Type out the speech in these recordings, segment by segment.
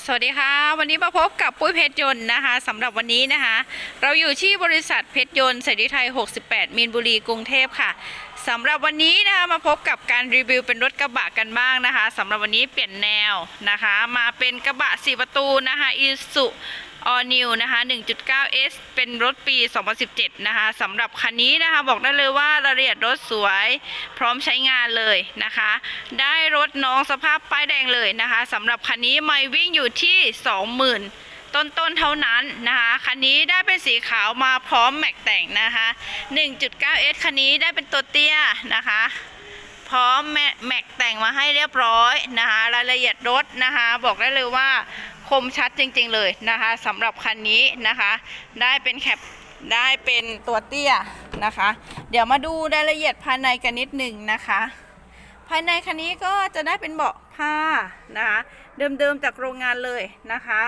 สวัสดีค่ะ วันนี้มาพบกับปุ้ยเพชรยนต์นะคะสำหรับวันนี้นะคะ เราอยู่ที่บริษัทเพชรยนต์เสรีไทย 68 มีนบุรีกรุงเทพค่ะสำหรับวันนี้นะคะมาพบกับการรีวิวเป็นรถกระบะกันบ้างนะคะสำหรับวันนี้เปลี่ยนแนวนะคะ มาเป็นกระบะ 4 ประตูนะคะอีสุ ออนิวนะคะ 1.9S เป็นรถปี 2017 นะคะสำหรับคันนี้นะคะ บอกได้เลยว่ารายละเอียดรถสวย พร้อมใช้งานเลยนะคะ ได้รถน้องสภาพป้ายแดงเลยนะคะสำหรับคันนี้ไม่วิ่งอยู่ที่ 20,000ต้นๆ เท่านั้นนะคะ คันนี้ได้เป็นสีขาวมาพร้อมแม็กแต่งนะคะ 1.9S คันนี้ได้เป็นตัวเตี้ยนะคะ พร้อมแม็กแต่งมาให้เรียบร้อยนะคะ รายละเอียดรถนะคะ บอกได้เลยว่า มชัดจริงๆเลยนะคะสำหรับคันนี้นะคะ ได้เป็นแคปได้เป็นตัวเตี้ยนะคะ เดี๋ยวมาดูรายละเอียดภายในกันนิดหนึ่งนะคะ ภายในคันนี้ก็จะได้เป็นเบาะผ้านะคะเดิมๆจากโรงงานเลยนะคะ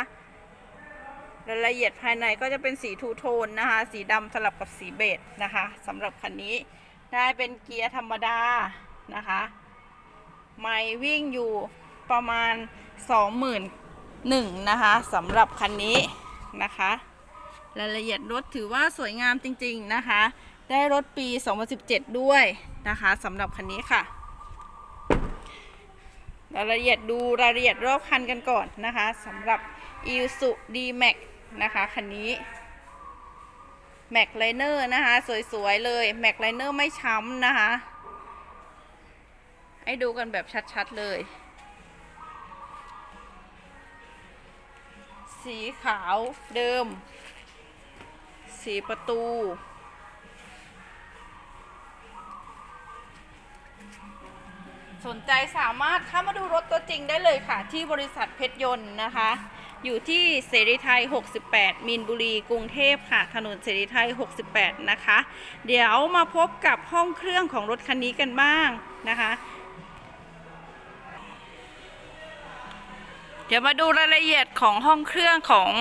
รายละเอียดภายในก็จะเป็นสีทูโทนนะคะ สีดำสลับกับสีเบจนะคะสำหรับคันนี้ได้เป็นเกียร์ธรรมดานะคะ ไม่วิ่งอยู่ประมาณ 1 นะคะสำหรับคันนี้นะคะรายละเอียดรถถือว่าสวยงามจริงๆนะคะ ได้รถปี 2017 ด้วยนะคะสำหรับคันนี้ค่ะ รายละเอียดดูรายละเอียดรอบคันกันก่อนนะคะสำหรับ i s u d Max นะคะคันนี้ Max Liner นะคะ สวยๆเลย Max Liner ไม่ช้ำนะคะ ให้ดูกันแบบชัดๆเลย สีขาวเดิม สีประตู สนใจสามารถเข้ามาดูรถตัวจริงได้เลยค่ะ ที่บริษัทเพชรยนต์นะคะ อยู่ที่เสรีไทย 68 มีนบุรี กรุงเทพค่ะ ถนนเสรีไทย 68 นะคะ เดี๋ยวมาพบกับห้องเครื่องของรถคันนี้กันบ้างนะคะ เดี๋ยวมาดูรายละเอียดของห้องเครื่องของ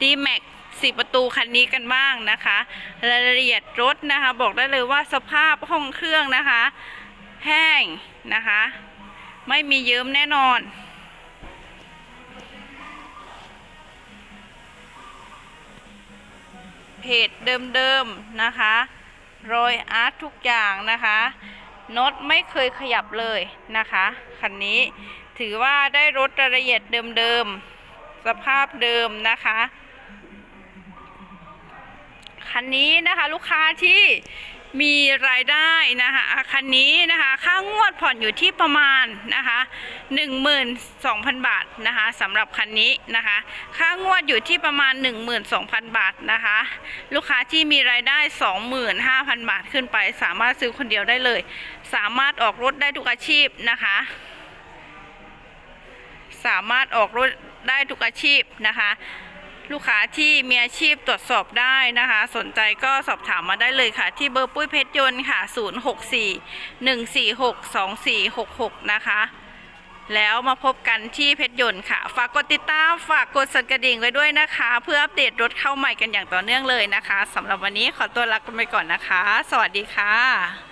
D-Max สี่ประตูคันนี้กันบ้างนะคะ รายละเอียดรถนะคะ บอกได้เลยว่าสภาพห้องเครื่องนะคะ แห้งนะคะ ไม่มีเยิ้มแน่นอนเพจเดิมๆนะคะรอยอาร์ตทุกอย่างนะคะน็อตไม่เคยขยับเลยนะคะ คันนี้ ถือว่าได้รถรายละเอียดเดิมๆ สภาพเดิมนะคะ คันนี้นะคะลูกค้าที่มีรายได้นะคะคันนี้นะคะค่างวดผ่อนอยู่ที่ประมาณนะคะ12,000 บาทนะคะสำหรับคันนี้นะคะ ค่างวดอยู่ที่ประมาณ 12,000 บาทนะคะ ลูกค้าที่มีรายได้ 25,000 บาทขึ้นไป สามารถซื้อคนเดียวได้เลย สามารถออกรถได้ทุกอาชีพนะคะ สามารถออกรถได้ทุกอาชีพนะคะ ลูกค้าที่มีอาชีพตรวจสอบได้นะคะ สนใจก็สอบถามมาได้เลยค่ะ ที่เบอร์ปุ้ยเพชรยนต์ค่ะ 064 146 2466 นะคะแล้วมาพบกันที่เพชรยนต์ค่ะ ฝากกดติดตาม ฝากกดสั่นกระดิ่งไว้ด้วยนะคะ เพื่ออัปเดตรถเข้าใหม่กันอย่างต่อเนื่องเลยนะคะสำหรับวันนี้ขอตัวลากันไปก่อนนะคะ สวัสดีค่ะ